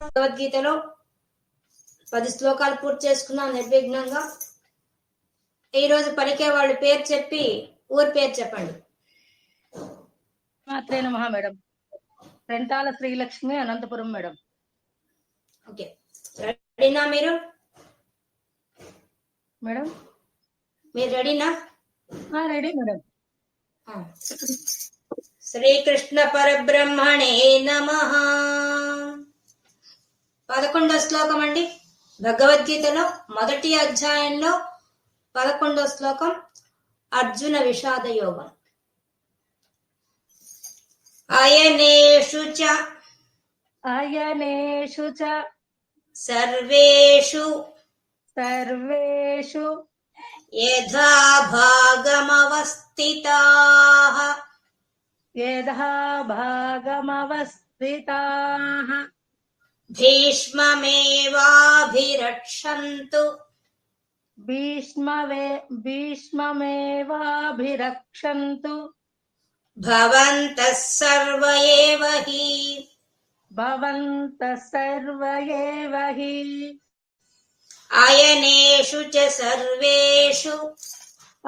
భగవద్గీతలో పది శ్లోకాలు పూర్తి చేసుకున్నాం నిర్విఘ్నంగా. ఈ రోజు పలికే వాళ్ళ పేరు చెప్పి ఊరి పేరు చెప్పండి. మాత్రే నమః madam. Rentala Srilakshmi Anantapuram madam. Okay. రెడీనా మీరు? మేడం? మీరు రెడీనా? Ready madam. శ్రీకృష్ణ పరబ్రహ్మణే నమ. పదకొండో శ్లోకం అండి. భగవద్గీతలో మొదటి అధ్యాయంలో పదకొండో శ్లోకం అర్జున విషాద యోగం. అయనేషు చ అయనేషు చ సర్వేషు సర్వేషు యథా భాగమవస్థితాః యథా భాగమవస్థితాః भीष्ममेवाभिरक्षन्तु। भीष्मवे भीष्ममेवाभिरक्षन्तु। भवन्तः सर्व एव हि। भवन्तः सर्व एव हि। अयनेषु च सर्वेषु।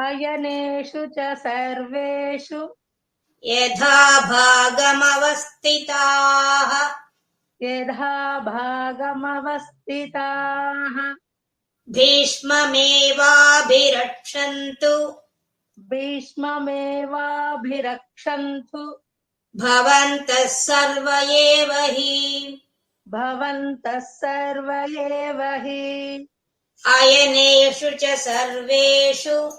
अयनेषु च सर्वेषु। यथा भागमवस्थिताः। यथा भागमवस्थिताः भीष्ममेवाभिरक्षन्तु। भीष्ममेवाभिरक्षन्तु। भवन्तः सर्व एव हि। भवन्तः सर्व एव हि। अयनेषु च सर्वेषु।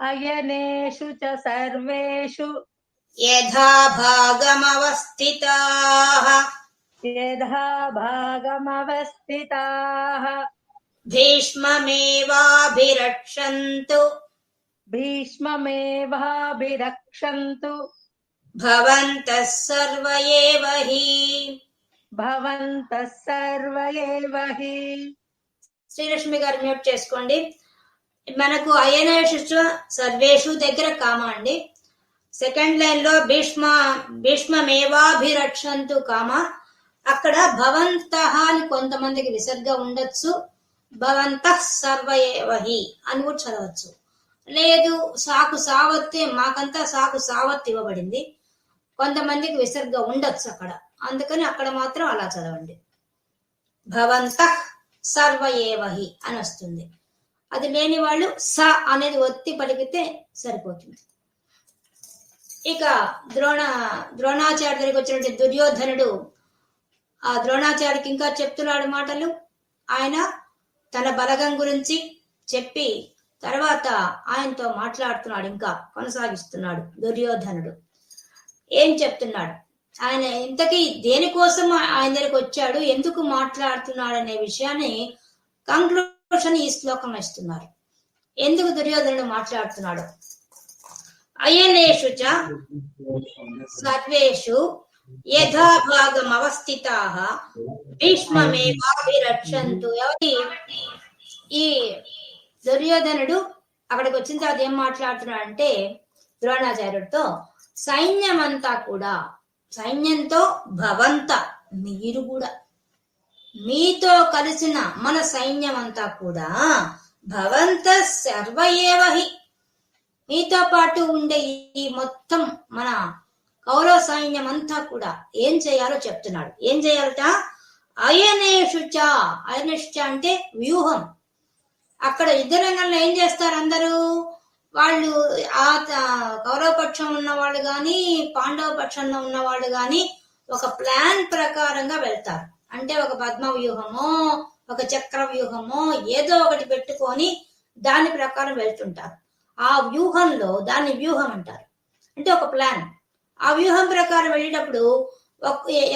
अयनेषु च सर्वेषु। यथा भागमवस्थिताः భాగమవస్థితా भागमवस्थिताः भीष्ममेवाभिरक्षन्तु भीष्ममेवाभिरक्षन्तु भवन्तः सर्व एव हि భవంత సర్వయేవహి శ్రీలక్ష్మి గారు మ్యూట్ చేసుకోండి. మనకు అయనేషు సర్వేషు దగ్గర కామ అండి? సెకండ్ లైన్లో భీష్మ భీష్మమేవాభిరక్షంతు కామ? అక్కడ భవంత అని కొంతమందికి విసర్గ ఉండొచ్చు. భవంత సర్వయేవహి అని కూడా చదవచ్చు. లేదు సాకు సావత్తే మాకంతా సాకు సావత్ ఇవ్వబడింది. కొంతమందికి విసర్గ ఉండొచ్చు అక్కడ. అందుకని అక్కడ మాత్రం అలా చదవండి. భవంత సర్వయేవహి అని వస్తుంది. అది లేని వాళ్ళు స అనేది ఒత్తి పలికితే సరిపోతుంది. ఇక ద్రోణ ద్రోణాచార్య దగ్గరికి వచ్చినటువంటి దుర్యోధనుడు ఆ ద్రోణాచార్యకి ఇంకా చెప్తున్నాడు మాటలు. ఆయన తన బలగం గురించి చెప్పి తర్వాత ఆయనతో మాట్లాడుతున్నాడు ఇంకా కొనసాగిస్తున్నాడు దుర్యోధనుడు. ఏం చెప్తున్నాడు? ఆయన ఇంతకీ దేనికోసం ఆయన దగ్గరికి వచ్చాడు? ఎందుకు మాట్లాడుతున్నాడు అనే విషయాన్ని కంక్లూషన్ ఈ శ్లోకం ఇస్తున్నారు. ఎందుకు దుర్యోధనుడు మాట్లాడుతున్నాడు? అయనేషు చ సర్వేషు యథా భాగం అవస్థితా భీష్మమేవాభిరక్షంతు. ఎవరి? ఈ దుర్యోధనుడు అక్కడికి వచ్చిన తర్వాత ఏం మాట్లాడుతున్నాడు అంటే ద్రోణాచార్యుడితో సైన్యం అంతా కూడా సైన్యంతో భవంత మీరు కూడా మీతో కలిసిన మన సైన్యం అంతా కూడా భవంత సర్వ మీతో పాటు ఉండే ఈ మొత్తం మన కౌరవ సైన్యం అంతా కూడా ఏం చేయాలో చెప్తున్నాడు. ఏం చేయాలట? అయనేషుచ అయనేషుచ అంటే వ్యూహం. అక్కడ యుద్ధ రంగంలో ఏం చేస్తారు అందరూ? వాళ్ళు ఆ త- కౌరవ పక్షం ఉన్న వాళ్ళు గాని పాండవ పక్షంలో ఉన్న వాళ్ళు గాని ఒక ప్లాన్ ప్రకారంగా వెళ్తారు. అంటే ఒక పద్మ వ్యూహమో ఒక చక్ర వ్యూహమో ఏదో ఒకటి పెట్టుకొని దాని ప్రకారం వెళ్తుంటారు. ఆ వ్యూహంలో దాన్ని వ్యూహం అంటారు. అంటే ఒక ప్లాన్. ఆ వ్యూహం ప్రకారం వెళ్ళేటప్పుడు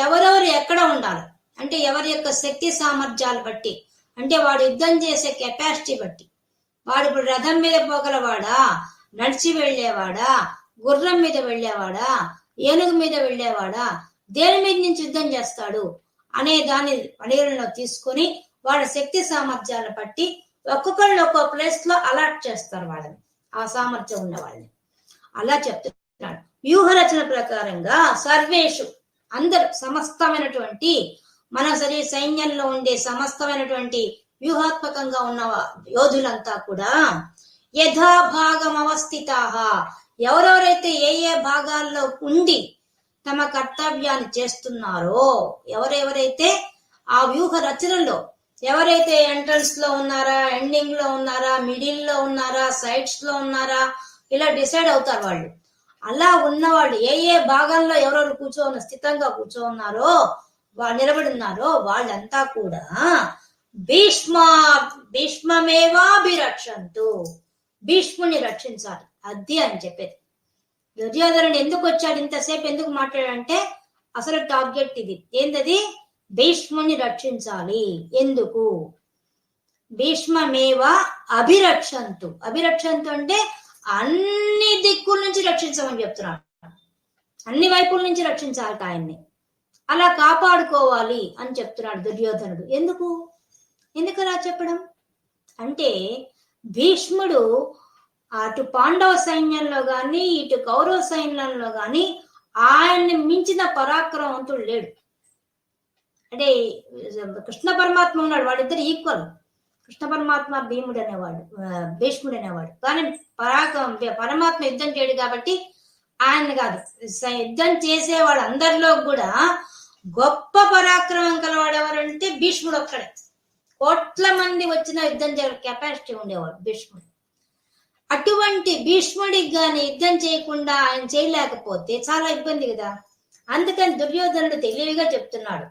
ఎవరెవరు ఎక్కడ ఉండాలి? అంటే ఎవరి యొక్క శక్తి సామర్థ్యాలు బట్టి. అంటే వాడు యుద్ధం చేసే కెపాసిటీ బట్టి. వాడు ఇప్పుడు రథం మీద పోగలవాడా? నడిచి వెళ్ళేవాడా? గుర్రం మీద వెళ్ళేవాడా? ఏనుగు మీద వెళ్ళేవాడా? దేని మీద నుంచి యుద్ధం చేస్తాడు? అనే దాన్ని పరిగణలో తీసుకొని వాళ్ళ శక్తి సామర్థ్యాలను బట్టి ఒక్కొక్కళ్ళు ఒక్కో ప్లేస్లో అలాట్ చేస్తారు వాళ్ళని. ఆ సామర్థ్యం ఉన్న వాళ్ళని. అలా చెప్తారు వ్యూహరచన ప్రకారంగా సర్వేషు అందరు సమస్తమైనటువంటి మన సరే సైన్యంలో ఉండే సమస్తమైనటువంటి వ్యూహాత్మకంగా ఉన్న యోధులంతా కూడా యథాభాగం అవస్థితా ఎవరెవరైతే ఏ ఏ భాగాల్లో ఉండి తమ కర్తవ్యాన్ని చేస్తున్నారో ఎవరెవరైతే ఆ వ్యూహ రచనలో ఎవరైతే ఎంట్రన్స్లో ఉన్నారా ఎండింగ్లో ఉన్నారా మిడిల్లో ఉన్నారా సైడ్స్లో ఉన్నారా ఇలా డిసైడ్ అవుతారు వాళ్ళు. అలా ఉన్నవాళ్ళు ఏ ఏ భాగంలో ఎవరెవరు కూర్చోన్న స్థితంగా కూర్చోన్నారో వాళ్ళు నిలబడి ఉన్నారో వాళ్ళంతా కూడా భీష్మ భీష్మమేవాభిరక్షంతు. భీష్ముని రక్షించాలి. అది అని చెప్పేది. దుర్యోధనుడు ఎందుకు వచ్చాడు? ఇంతసేపు ఎందుకు మాట్లాడంటే అసలు టార్గెట్ ఇది. ఏంటది భీష్ముని రక్షించాలి. ఎందుకు? భీష్మమేవ అభిరక్షంతు. అభిరక్షంతు అంటే అన్ని దిక్కుల నుంచి రక్షించమని చెప్తున్నాడు. అన్ని వైపుల నుంచి రక్షించాలి ఆయన్ని. అలా కాపాడుకోవాలి అని చెప్తున్నాడు దుర్యోధనుడు. ఎందుకు? ఎందుకు అలా చెప్పడం? అంటే భీష్ముడు అటు పాండవ సైన్యంలో గాని ఇటు కౌరవ సైన్యంలో గాని ఆయన్ని మించిన పరాక్రమవంతుడు లేడు. అంటే కృష్ణ పరమాత్మ ఉన్నాడు. వాడిద్దరు ఈక్వల్ కృష్ణ పరమాత్మ భీముడు అనేవాడు భీష్ముడు అనేవాడు. కానీ పరాక్రమం పరమాత్మ యుద్ధం చేయడు కాబట్టి ఆయన కాదు. స- యుద్ధం చేసేవాడు అందరిలో కూడా గొప్ప పరాక్రమం కలవాడు ఎవరంటే భీష్ముడు ఒక్కడే. కోట్ల మంది వచ్చిన యుద్ధం చేయ కెపాసిటీ ఉండేవాడు భీష్ముడు. అటువంటి భీష్ముడికి కానీ యుద్ధం చేయకుండా ఆయన చేయలేకపోతే చాలా ఇబ్బంది కదా. అందుకని దుర్యోధనుడు తెలివిగా చెప్తున్నాడు.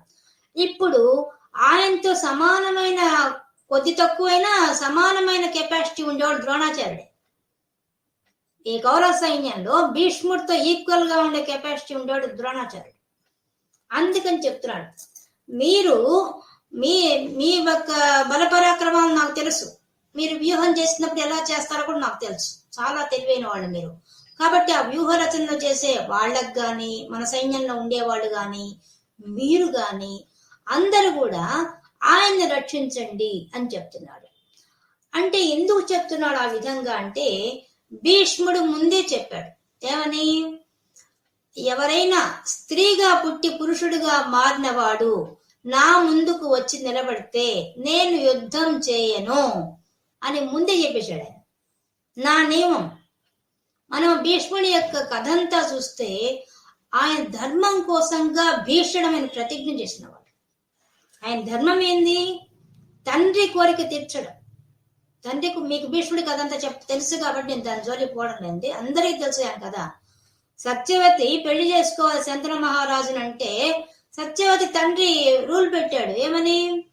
ఇప్పుడు ఆయనతో సమానమైన కొద్ది తక్కువైనా సమానమైన కెపాసిటీ ఉండేవాడు ద్రోణాచార్యుడు. ఈ కౌరవ సైన్యంలో భీష్ముడితో ఈక్వల్గా ఉండే కెపాసిటీ ఉండేవాడు ద్రోణాచార్యుడు. అందుకని చెప్తున్నాడు మీరు మీ మీ యొక్క బలపరాక్రమాలు నాకు తెలుసు. మీరు వ్యూహం చేసినప్పుడు ఎలా చేస్తారో కూడా నాకు తెలుసు. చాలా తెలివైన వాళ్ళు మీరు. కాబట్టి ఆ వ్యూహ రచనలు చేసే వాళ్ళకు కానీ మన సైన్యంలో ఉండేవాళ్ళు కానీ మీరు కానీ అందరూ కూడా ఆయన్ని రక్షించండి అని చెప్తున్నాడు. అంటే ఎందుకు చెప్తున్నాడు ఆ విధంగా అంటే భీష్ముడు ముందే చెప్పాడు. ఏమని? ఎవరైనా స్త్రీగా పుట్టి పురుషుడుగా మారినవాడు నా ముందుకు వచ్చి నిలబడితే నేను యుద్ధం చేయను అని ముందే చెప్పేశాడు ఆయన. నా నియమం. మనం భీష్ముడి యొక్క కథంతా చూస్తే ఆయన ధర్మం కోసంగా భీషణమైన ప్రతిజ్ఞ చేసినవాడు. ఆయన ధర్మం ఏంది? తండ్రి కోరిక తీర్చడం. తండ్రికి మీకు భీష్ముడి కథ అంతా చెప్ తెలుసు కాబట్టి నేను దాని జోలికి పోవడం లేదు. అందరికీ తెలుసు ఆయన కదా సత్యవతి పెళ్ళి చేసుకోవాలి శంతన మహారాజును అంటే సత్యవతి తండ్రి రూల్ పెట్టాడు. ఏమని?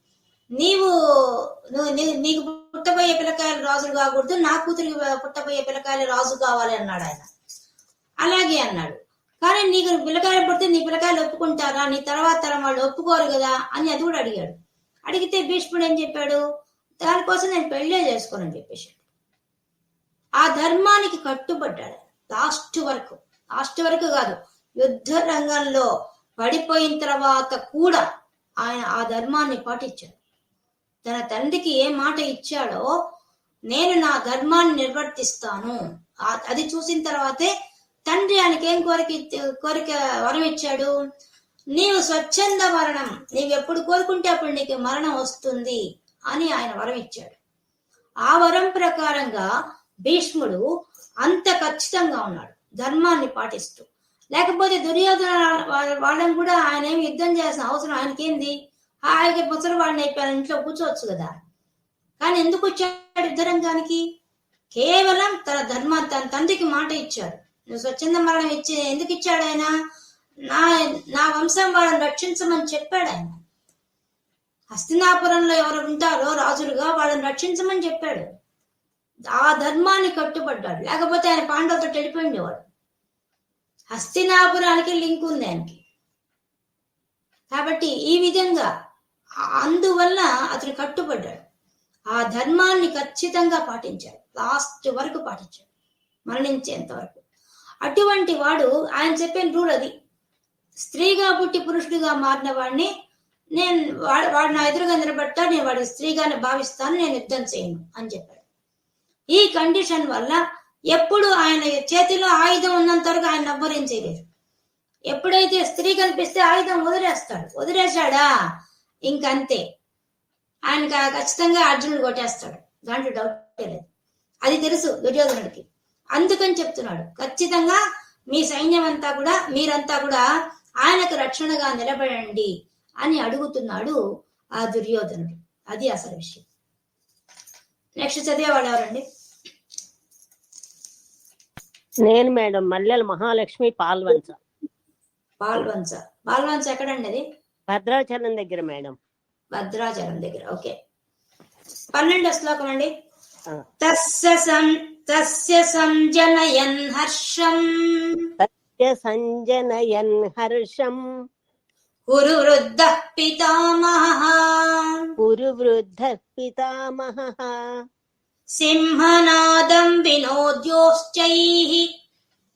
నీవు నువ్వు నీకు పుట్టబోయే పిల్లకాయలు రాజులు కాకూడదు నా కూతురికి పుట్టబోయే పిల్లకాయలు రాజు కావాలి అన్నాడు ఆయన. అలాగే అన్నాడు. కానీ నీకు పిల్లకాయలు పడితే నీ పిల్లకాయలు ఒప్పుకుంటారా? నీ తర్వాత తరం వాళ్ళు ఒప్పుకోరు కదా అని అది కూడా అడిగాడు. అడిగితే భీష్ముడు ఏం చెప్పాడు? దానికోసం నేను పెళ్ళే చేసుకోనని చెప్పేశాడు. ఆ ధర్మానికి కట్టుబడ్డాడు. లాస్ట్ వరకు లాస్ట్ వరకు కాదు యుద్ధ రంగంలో పడిపోయిన తర్వాత కూడా ఆయన ఆ ధర్మాన్ని పాటించాడు. తన తండ్రికి ఏ మాట ఇచ్చాడో నేను నా ధర్మాన్ని నిర్వర్తిస్తాను. అది చూసిన తర్వాతే తండ్రి ఆయనకి ఏం కోరిక కోరిక వరం ఇచ్చాడు? నీవు స్వచ్ఛంద మరణం. నీవు ఎప్పుడు కోరుకుంటే అప్పుడు నీకు మరణం వస్తుంది అని ఆయన వరం ఇచ్చాడు. ఆ వరం ప్రకారంగా భీష్ముడు అంత ఖచ్చితంగా ఉన్నాడు. ధర్మాన్ని పాటిస్తూ. లేకపోతే దుర్యోధన వాళ్ళ- వాళ్ళని కూడా ఆయన ఏమి యుద్ధం చేయాల్సిన అవసరం ఆయనకేంది? హాయిగా ముసలి వాళ్ళని అయిపోయాను ఇంట్లో కూర్చోవచ్చు కదా. కానీ ఎందుకు వచ్చాడు యుద్ధరంగానికి? కేవలం తన ధర్మ తన తండ్రికి మాట ఇచ్చాడు. స్వచ్ఛంద మరణం ఇచ్చి ఎందుకు ఇచ్చాడు ఆయన? నా నా వంశం వాళ్ళని రక్షించమని చెప్పాడు ఆయన. హస్తినాపురంలో ఎవరు ఉంటారో రాజులుగా వాళ్ళని రక్షించమని చెప్పాడు. ఆ ధర్మాన్ని కట్టుబడ్డాడు. లేకపోతే ఆయన పాండవుతో వెళ్ళిపోయిండేవాడు హస్తినాపురానికి లింక్ ఉంది ఆయనకి. కాబట్టి ఈ విధంగా అందువల్ల అతను కట్టుబడ్డాడు. ఆ ధర్మాన్ని ఖచ్చితంగా పాటించాడు. లాస్ట్ వరకు పాటించాడు. మరణించేంత వరకు. అటువంటి వాడు ఆయన చెప్పిన రూల్ అది. స్త్రీగా పుట్టి పురుషుడిగా మారిన వాడిని నేను వాడు వాడు నా ఎదురుగా నిలబడతా నేను వాడి స్త్రీగానే భావిస్తాను నేను యుద్ధం చేయను అని చెప్పాడు. ఈ కండిషన్ వల్ల ఎప్పుడు ఆయన చేతిలో ఆయుధం ఉన్నంత వరకు ఆయన నవ్వరేం చేయలేరు. ఎప్పుడైతే స్త్రీ కనిపిస్తే ఆయుధం వదిలేస్తాడు. వదిలేశాడా? ఇంకంతే. ఆయన ఖచ్చితంగా అర్జునుడు కొట్టేస్తాడు. దాంట్లో డౌట్ లేదు. అది తెలుసు దుర్యోధనుడికి. అందుకని చెప్తున్నాడు. ఖచ్చితంగా మీ సైన్యం అంతా కూడా మీరంతా కూడా ఆయనకు రక్షణగా నిలబడండి అని అడుగుతున్నాడు ఆ దుర్యోధనుడు. అది అసలు విషయం. నెక్స్ట్ చదివేవాడు ఎవరండి? నేను మేడం మల్లెల మహాలక్ష్మి పాల్వంచ. బాల్వంచ బాల్వంచ ఎక్కడండి అది? భద్రాచలం దగ్గర మేడం. భద్రాచలం దగ్గర. ఓకే. పన్నెండో శ్లోకం అండి. ఆ. तस्य सञ्जनयन् हर्षम्। तस्य सञ्जनयन् हर्षम्। ृद्धः पितामहः। कुरुवृद्धः पितामहः। सिंहनादम् विनोद्योश्चैः।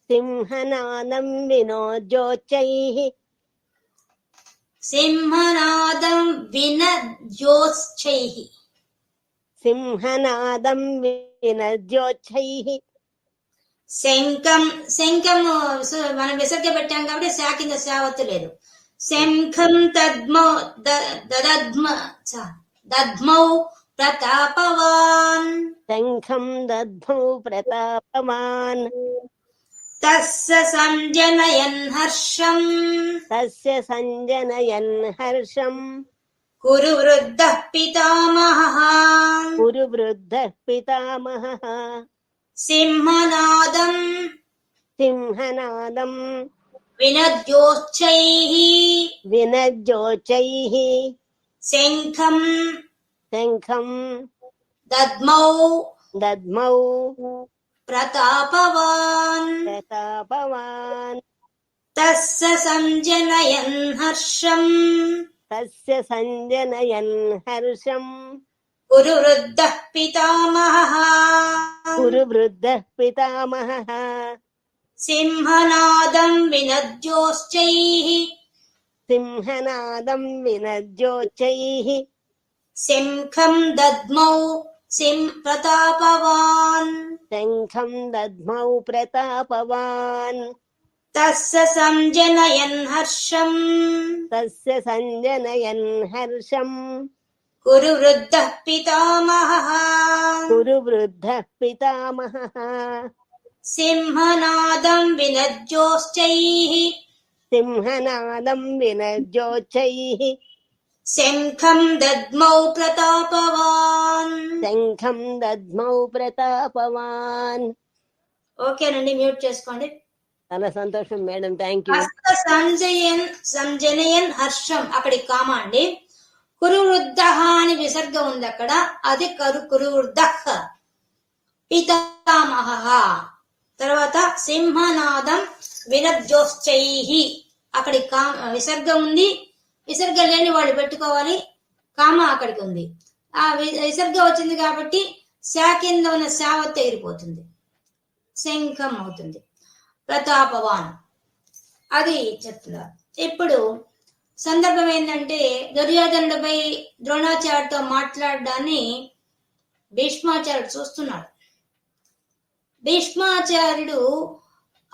सिंहनादम् विनोद्योच्चैः सिंहनादम् विनद्योश्चैः। సింహనాదం వినజోచై శంఖం శంఖం మనం విసర్గ పెట్టాం కాబట్టి శా కింద శావత్తు లేదు. శంఖం తద్మౌ ద- దదద్మ చ- దద్మౌ ప్రతాపవాన్. శంఖం దద్భౌ ప్రతాపమాన్ తస్స సంజనయన్ హర్షం. తస్య సంజనయన్ హర్షం. కురు వృద్ధ పితామహ కురు వృద్ధ పితామహ సింహనాదం సింహనాదం వినద్యోశ్చైః వినజోచై శంఖం శంఖం దద్మౌ దద్మౌ ప్రతాపవాన్ ప్రతాపవాన్ తస్స సంజనయన్ హర్షం तस्य सञ्जनयन् हर्षम्। गुरुवृद्धः पितामहः। गुरुवृद्धः पितामहः। सिंहनादम् विनद्योश्चैः सिंहनादम् विनद्योच्चैः सिंहम् दध्मौ सिंहप्रतापवान् शङ्खम् दद्मौ प्रतापवान्। తస్స సంజనయన్ హర్షం తస్య సంజనయన్ హర్షం కురు వృద్ధ పితామహ కురు వృద్ధ పితామహ సింహనాదం వినద్యోశ్చైః సింహనాదం వినజోచై శంఖం దద్మౌ ప్రతాపవాన్ శంఖం దద్మౌ ప్రతాపవాన్ ఓకేనండి మ్యూట్ చేసుకోండి. చాలా సంతోషం మేడం థ్యాంక్ యూ సంజయన్ సంజనయన్ హర్షం అక్కడి కామా అండి. కురువృద్ధ అని విసర్గ ఉంది అక్కడ. అది కరు కురువృద్ధ. పితామహ. తర్వాత సింహనాదం వినజ్జోశ్చై అక్కడి కా విసర్గ ఉంది. విసర్గ లేని వాళ్ళు పెట్టుకోవాలి. కామ అక్కడికి ఉంది. ఆ విసర్గం విసర్గ వచ్చింది కాబట్టి శా కింద ఉన్న శావత్ ఎగిరిపోతుంది. శంఖం అవుతుంది. ప్రతాపవాన్. అది చెప్తున్నారు. ఇప్పుడు సందర్భం ఏంటంటే దుర్యోధనుడిపై ద్రోణాచార్యుడితో మాట్లాడడాన్ని భీష్మాచార్యుడు చూస్తున్నాడు. భీష్మాచార్యుడు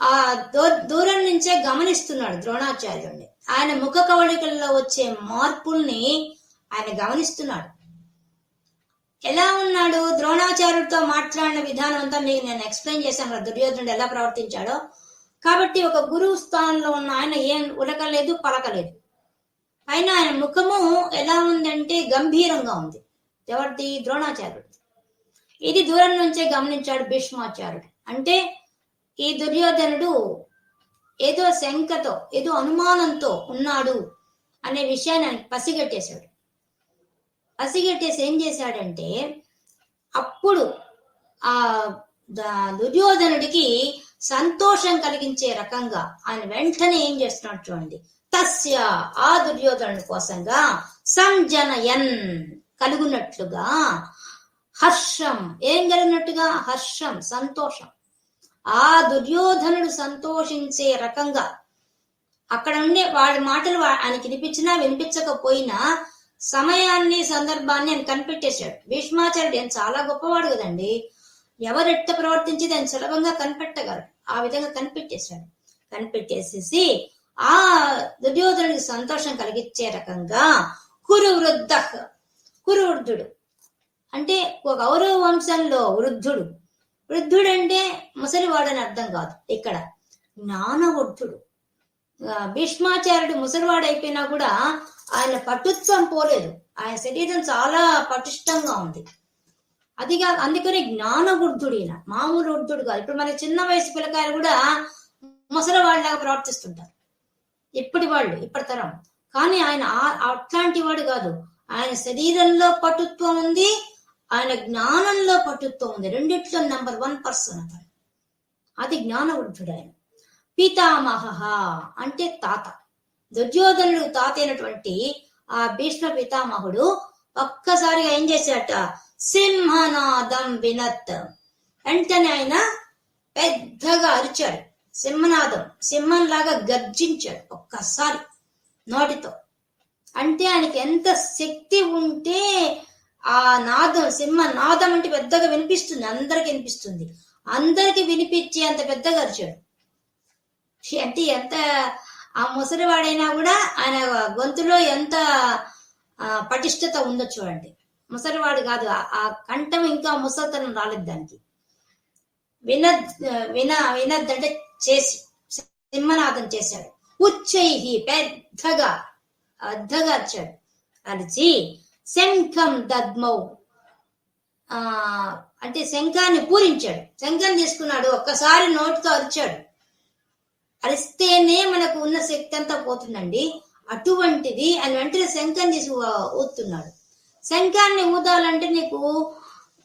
ఆ దూ- దూరం నుంచే గమనిస్తున్నాడు ద్రోణాచార్యుడిని. ఆయన ముఖ కవళికల్లో వచ్చే మార్పుల్ని ఆయన గమనిస్తున్నాడు. ఎలా ఉన్నాడు? ద్రోణాచార్యుడితో మాట్లాడిన విధానం అంతా మీకు నేను ఎక్స్ప్లెయిన్ చేశాను. దుర్యోధనుడు ఎలా ప్రవర్తించాడో కాబట్టి ఒక గురువు స్థానంలో ఉన్న ఆయన ఏం ఉలకలేదు పలకలేదు. పైన ఆయన ముఖము ఎలా ఉందంటే గంభీరంగా ఉంది. ఎవరిది? ద్రోణాచార్యుడు ఇది దూరం నుంచే గమనించాడు భీష్మాచార్యుడు. అంటే ఈ దుర్యోధనుడు ఏదో శంకతో ఏదో అనుమానంతో ఉన్నాడు అనే విషయాన్ని ఆయన పసిగట్టేశాడు. పసిగట్టేసి ఏం చేశాడంటే అప్పుడు ఆ దుర్యోధనుడికి సంతోషం కలిగించే రకంగా ఆయన వెంటనే ఏం చేస్తున్నాడు చూడండి. తస్య ఆ దుర్యోధనుడి కోసంగా సంజనయన్ కలుగునట్లుగా హర్షం ఏం కలిగినట్టుగా? హర్షం సంతోషం. ఆ దుర్యోధనుడు సంతోషించే రకంగా అక్కడ ఉండే వాడి మాటలు ఆయనకి వినిపించినా వినిపించకపోయినా సమయాన్ని సందర్భాన్ని ఆయన కనిపెట్టేశాడు. భీష్మాచార్యుడు ఆయన చాలా గొప్పవాడు కదండి. ఎవరెట్ట ప్రవర్తించి దాన్ని సులభంగా కనిపెట్టగలరు ఆ విధంగా కనిపెట్టేశాడు. కనిపెట్టేసేసి ఆ దుర్యోధనుడికి సంతోషం కలిగించే రకంగా కురు వృద్ధ కురు వృద్ధుడు అంటే ఒక కౌరవ వంశంలో వృద్ధుడు. వృద్ధుడు అంటే ముసలివాడని అర్థం కాదు. ఇక్కడ జ్ఞానవృద్ధుడు. భీష్మాచార్యుడు ముసలివాడు అయిపోయినా కూడా ఆయన పటుత్వం పోలేదు. ఆయన శరీరం చాలా పటిష్టంగా ఉంది. అది కాదు అందుకని జ్ఞాన వృద్ధుడు ఈయన మామూలు వృద్ధుడు కాదు. ఇప్పుడు మన చిన్న వయసు పిల్లకాయలు కూడా ముసలి వాళ్ళలాగా ప్రవర్తిస్తుంటారు. ఇప్పటి వాళ్ళు ఇప్పటి తరం. కానీ ఆయన అట్లాంటి వాడు కాదు. ఆయన శరీరంలో పటుత్వం ఉంది ఆయన జ్ఞానంలో పటుత్వం ఉంది. రెండిట్లో నెంబర్ వన్ పర్సన్ అతను. అది జ్ఞానవృద్ధుడు ఆయన. పితామహ అంటే తాత. దుర్యోధనుడు తాత అయినటువంటి ఆ భీష్మ పితామహుడు ఒక్కసారిగా ఏం చేశాట సింహనాదం వినత్. వెంటనే ఆయన పెద్దగా అరిచాడు. సింహనాదం సింహంలాగా గర్జించాడు ఒక్కసారి నోటితో. అంటే ఆయనకి ఎంత శక్తి ఉంటే ఆ నాదం సింహ నాదం అంటే పెద్దగా వినిపిస్తుంది. అందరికి వినిపిస్తుంది. అందరికి వినిపించి అంత పెద్దగా అరిచాడు. అంటే ఎంత ఆ ముసలివాడైనా కూడా ఆయన గొంతులో ఎంత పటిష్టత ఉందో చూడండి. ముసలివాడు కాదు ఆ- కంఠం ఇంకా ముసలితనం రాలేదు దానికి. విన విన వినద్ అంటే చేసి సింహనాథం చేశాడు. ఉచ్చైహి పెద్దగా అద్దగా అరిచాడు. అరిచి శంఖం దద్మౌ ఆ అంటే శంఖాన్ని పూరించాడు. శంఖం తీసుకున్నాడు ఒక్కసారి నోటితో అరిచాడు. అరిస్తేనే మనకు ఉన్న శక్తి అంతా పోతుందండి. అటువంటిది అని వెంటనే శంఖం తీసి ఊతున్నాడు శంఖాన్ని ఊదాలంటే నీకు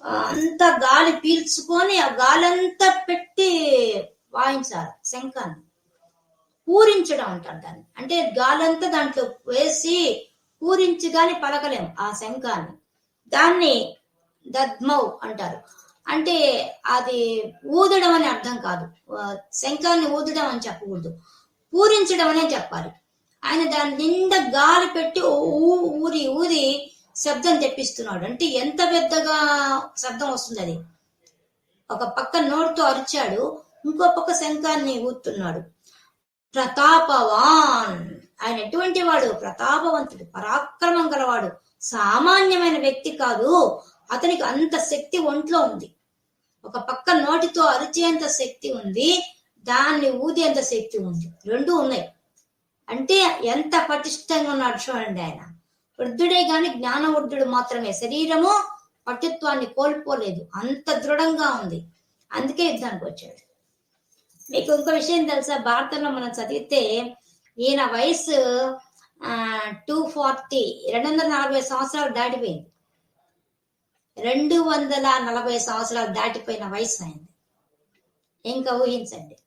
అంత గాలి పీల్చుకొని ఆ గాలి అంతా పెట్టి వాయించాలి శంఖాన్ని. పూరించడం అంటారు దాన్ని. అంటే గాలంతా దాంట్లో వేసి పూరించి కానీ పలకలేం ఆ శంఖాన్ని. దాన్ని దద్మౌ అంటారు. అంటే అది ఊదడం అని అర్థం కాదు. శంఖాన్ని ఊదడం అని చెప్పకూడదు. పూరించడం అనే చెప్పాలి. ఆయన దాని నిండా గాలి పెట్టి ఊ- ఊరి ఊది శబ్దం తెప్పిస్తున్నాడు. అంటే ఎంత పెద్దగా శబ్దం వస్తుంది అది ఒక పక్క నోటితో అరిచాడు ఇంకో పక్క శంఖాన్ని ఊతున్నాడు ప్రతాపవాన్! ఆయన ఎటువంటి వాడు? ప్రతాపవంతుడు పరాక్రమం గలవాడు. సామాన్యమైన వ్యక్తి కాదు. అతనికి అంత శక్తి ఒంట్లో ఉంది. ఒక పక్క నోటితో అరిచేంత శక్తి ఉంది దాన్ని ఊదేంత శక్తి ఉంది. రెండు ఉన్నాయి. అంటే ఎంత పటిష్టంగా ఉన్నాడు చూడండి ఆయన. వృద్ధుడే గాని జ్ఞానవృద్ధుడు మాత్రమే. శరీరము పటుత్వాన్ని కోల్పోలేదు. అంత దృఢంగా ఉంది. అందుకే యుద్ధానికి వచ్చాడు. మీకు ఇంకో విషయం తెలుసా? భారతంలో మనం చదివితే ఈయన వయసు టూ ఫార్టీ రెండు వందల నలభై సంవత్సరాలు దాటిపోయింది. రెండు వందల నలభై సంవత్సరాలు దాటిపోయిన వయసు అయింది ఇంకా ఊహించండి.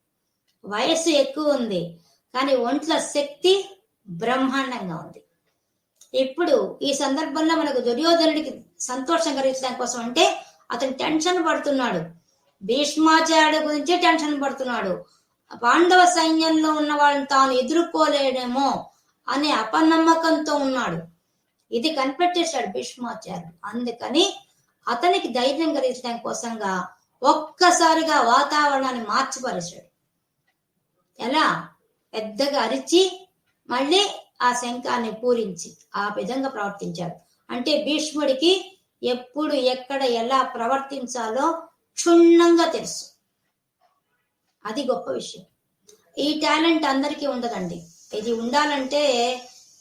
వయసు ఎక్కువ ఉంది. కానీ ఒంట్లో శక్తి బ్రహ్మాండంగా ఉంది. ఇప్పుడు ఈ సందర్భంలో మనకు దుర్యోధనుడికి సంతోషం కలిగించడం కోసం అంటే అతను టెన్షన్ పడుతున్నాడు. భీష్మాచార్యుడు గురించే టెన్షన్ పడుతున్నాడు. పాండవ సైన్యంలో ఉన్న వాళ్ళని తాను ఎదుర్కోలేడేమో అనే అపనమ్మకంతో ఉన్నాడు. ఇది కనిపెట్టేశాడు భీష్మాచార్యుడు. అందుకని అతనికి ధైర్యం కలిగించడం కోసంగా ఒక్కసారిగా వాతావరణాన్ని మార్చిపరిచాడు. ఎలా? పెద్దగా అరిచి మళ్ళీ ఆ శంఖాన్ని పూరించి ఆ విధంగా ప్రవర్తించాడు. అంటే భీష్ముడికి ఎప్పుడు ఎక్కడ ఎలా ప్రవర్తించాలో క్షుణ్ణంగా తెలుసు. అది గొప్ప విషయం. ఈ టాలెంట్ అందరికీ ఉండదండి. ఇది ఉండాలంటే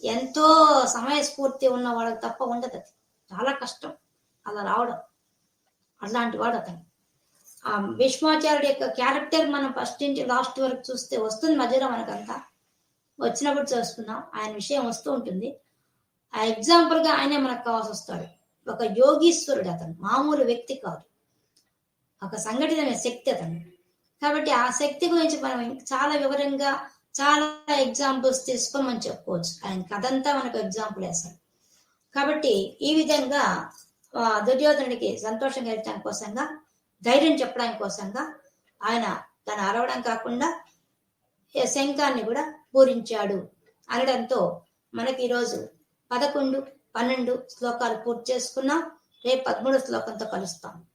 ఎంతో సమయస్ఫూర్తి ఉన్న వాళ్ళకి తప్ప ఉండదు అది. చాలా కష్టం అలా రావడం. అలాంటి వాడు అతను. ఆ భీష్మాచార్యుడి యొక్క క్యారెక్టర్ మనం ఫస్ట్ నుంచి లాస్ట్ వరకు చూస్తే వస్తుంది మధ్యలో మనకంతా. వచ్చినప్పుడు చూసుకుందాం ఆయన విషయం వస్తూ ఉంటుంది. ఆ ఎగ్జాంపుల్గా ఆయనే మనకు కావాల్సి వస్తాడు. ఒక యోగీశ్వరుడు అతను. మామూలు వ్యక్తి కాదు. ఒక సంఘటితమైన శక్తి అతను. కాబట్టి ఆ శక్తి గురించి మనం చాలా వివరంగా చాలా ఎగ్జాంపుల్స్ తీసుకోమని చెప్పుకోవచ్చు. ఆయన కథంతా మనకు ఎగ్జాంపుల్ వేశారు కాబట్టి ఈ విధంగా ఆ, దుర్యోధనుడికి సంతోషం కలిగడం కోసంగా ధైర్యం చెప్పడానికి కోసంగా ఆయన తను అరవడం కాకుండా శంఖాన్ని కూడా పూరించాడు. అనడంతో మనకి ఈరోజు పదకొండు పన్నెండు శ్లోకాలు పూర్తి చేసుకున్నాం. రేపు పదమూడు శ్లోకంతో కలుస్తాం.